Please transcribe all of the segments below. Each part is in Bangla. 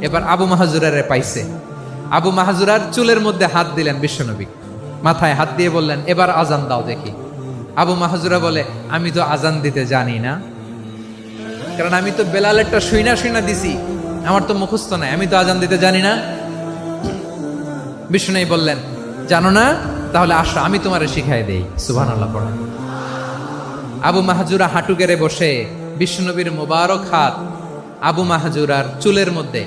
এবার আবু মাহাজুরারে পাইছে। আবু মাহাজুরার চুলের মধ্যে হাত দিলেন বিশ্বনবী। মাথায় হাত দিয়ে বললেন, এবার আজান দাও দেখি। আবু মাহাজুরা বলে, আমি তো আজান দিতে জানি না। কারণ আমি তো বেলালেরটা শুইনা শুইনা দিছি। আমার তো মুখস্থ নাই। আমি তো আজান দিতে জানি না। বিষ্ণু বললেন, জানো না? তাহলে আসো, আমি তোমারে শিখাই দেই। সুবহান আল্লাহ পড়া আবু মাহাজুরা হাঁটু গেড়ে বসে বিশ্বনবীর মোবারক হাত আবু মাহাজুরার চুলের মধ্যে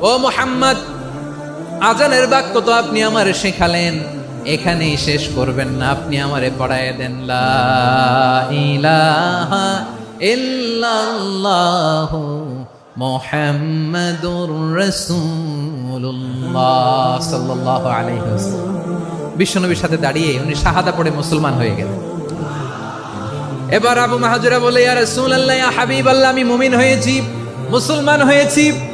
ও মোহাম্মদ, আজানের বাক্য তো আপনি আমারে শেখালেন, এখানেই শেষ করবেন না, আপনি আমারে পড়ায় দেন মুহাম্মাদুর বিশ্বনবীর সাথে দাঁড়িয়ে উনি শাহাদা পড়ে মুসলমান হয়ে গেলেন। এবার আবু মাহাজুরা বলে, ইয়া রাসূলুল্লাহ, ইয়া হাবিবাল্লাহ, আমি মুমিন হয়েছি, মুসলমান হয়েছি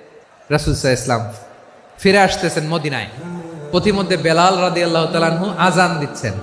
রাসুলসাহ ইসলাম ফিরে আসতেছেন মদিনায়। পথিমধ্যে বেলাল রাদি আল্লাহ তালানহু আজান দিচ্ছেন।